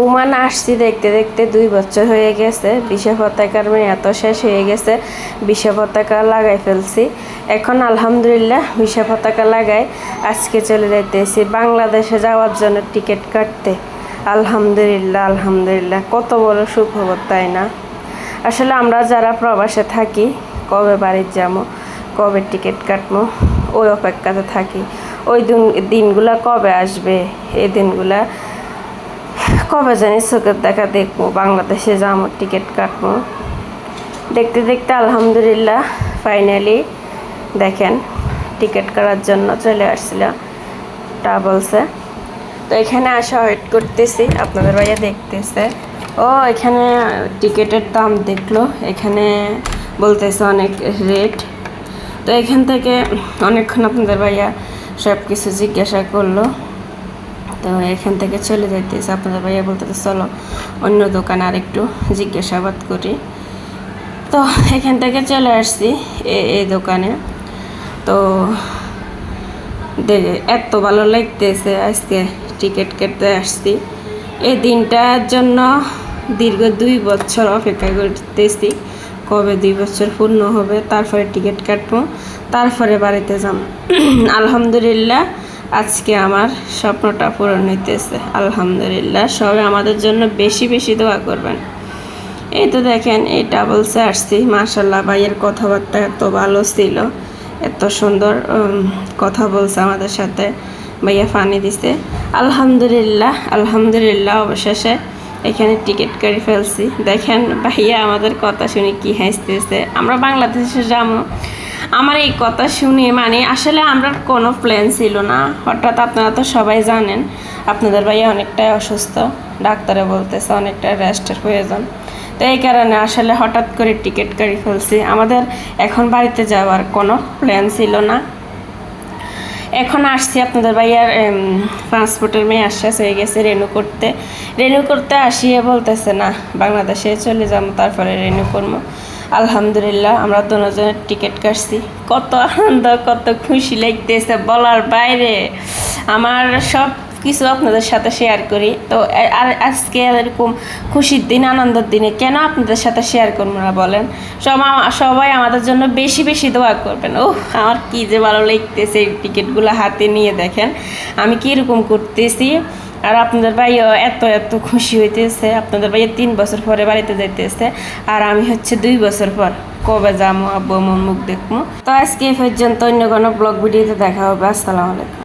Oman আসছি দেখতে দেখতে দুই বছর হয়ে গেছে। বিষে পতাকার এত শেষ হয়ে গেছে। বিষে পতাকা লাগাই ফেলছি। এখন আলহামদুলিল্লাহ বিষে পতাকা লাগাই আজকে চলে যাইতেছি বাংলাদেশে যাওয়ার জন্য টিকিট কাটতে। আলহামদুলিল্লাহ আলহামদুলিল্লাহ। কত বড় সুখবর, তাই না? আসলে আমরা যারা প্রবাসে থাকি, কবে বাড়ির যাব, কবে টিকিট কাটবো, ওই অপেক্ষাতে থাকি। ওই দিন দিনগুলা কবে আসবে? এই দিনগুলা কবে জানি চোখের দেখা দেখব, বাংলাদেশে যাব, টিকিট কাটবো। দেখতে দেখতে আলহামদুলিল্লাহ ফাইনালি দেখেন, টিকিট কাটার জন্য চলে আসছিলাম ট্রাভেলসে। তো এখানে আসা ওয়েট করতেছি, আপনাদের ভাইয়া দেখতেছে। ও, এখানে টিকিটের দাম দেখল, এখানে বলতেছে অনেক রেট তো এখান থেকে অনেকক্ষণ আপনাদের ভাইয়া সব কিছু জিজ্ঞাসা করল। তো এখান থেকে চলে যাইতেছে। আপনাদের ভাইয়া বলতেছে, চলো অন্য দোকানে আরেকটু জিজ্ঞাসাবাদ করি। তো এখান থেকে চলে আসছি এই দোকানে। তো এত ভালো লাগতেছে, আজকে টিকিট কেটে আসছি। এই দিনটার জন্য দীর্ঘ দুই বছর অপেক্ষা করতেছি, কবে দুই বছর পূর্ণ হবে, তারপরে টিকিট কাটবো, তারপরে বাড়িতে যাব আলহামদুলিল্লাহ আজকে আমার স্বপ্নটা পূরণ হইতেছে। আলহামদুলিল্লাহ, সবাই আমাদের জন্য বেশি বেশি দোয়া করবেন। এই তো দেখেন, এই ডাবলসে আসছি মার্শাল্লাহ ভাইয়ের কথাবার্তা এত ভালো ছিল। এত সুন্দর কথা বলছে আমাদের সাথে। ভাইয়া ফানি দিছে। আলহামদুলিল্লাহ আলহামদুলিল্লাহ, অবশেষে এখানে টিকিট করে ফেলছি। দেখেন ভাইয়া আমাদের কথা শুনে কি হাসতেছে। আমরা বাংলাদেশে যাব। আমার এই কথা শুনে মানে আসলে আমরা কোনো প্ল্যান ছিল না। হঠাৎ আপনারা তো সবাই জানেন, আপনাদের ভাইয়া অনেকটাই অসুস্থ। ডাক্তারে বলতেছে অনেকটা রেস্টের প্রয়োজন তো এই কারণে আসলে হঠাৎ করে টিকিট কাটি ফেলছি। আমাদের এখন বাড়িতে যাওয়ার কোনো প্ল্যান ছিল না। এখন আসছি আপনাদের ভাইয়ার ট্রান্সপোর্টের মেয়ে আশ্বাস হয়ে গেছে রেনু করতে। রেনু করতে আসিয়ে বলতেছে, না, বাংলাদেশে চলে যাব, তারপরে রেনু করব। আলহামদুলিল্লাহ, আমরা দুজনের টিকিট কাটছি। কত আনন্দ, কত খুশি লাগতেছে বলার বাইরে। আমার সব কিছু আপনাদের সাথে শেয়ার করি। তো, আর আজকে এরকম খুশির দিন, আনন্দের দিনে কেন আপনাদের সাথে শেয়ার করব না বলেন? সব সবাই আমাদের জন্য বেশি বেশি দোয়া করবেন। ও আমার কি যে ভালো লাগতেছে এই টিকিটগুলো হাতে নিয়ে দেখেন। আমি কীরকম করতেছি? আর আপনাদের ভাইও এত এত খুশি হইতেছে। আপনাদের ভাইয়া তিন বছর পরে বাড়িতে যাইতেছে। আর আমি হচ্ছে দুই বছর পর কবে যাব আব্বু মুখ দেখব তো আজকে এই পর্যন্ত অন্য কোনো ব্লগ ভিডিওতে দেখা হবে। আসসালামু আলাইকুম।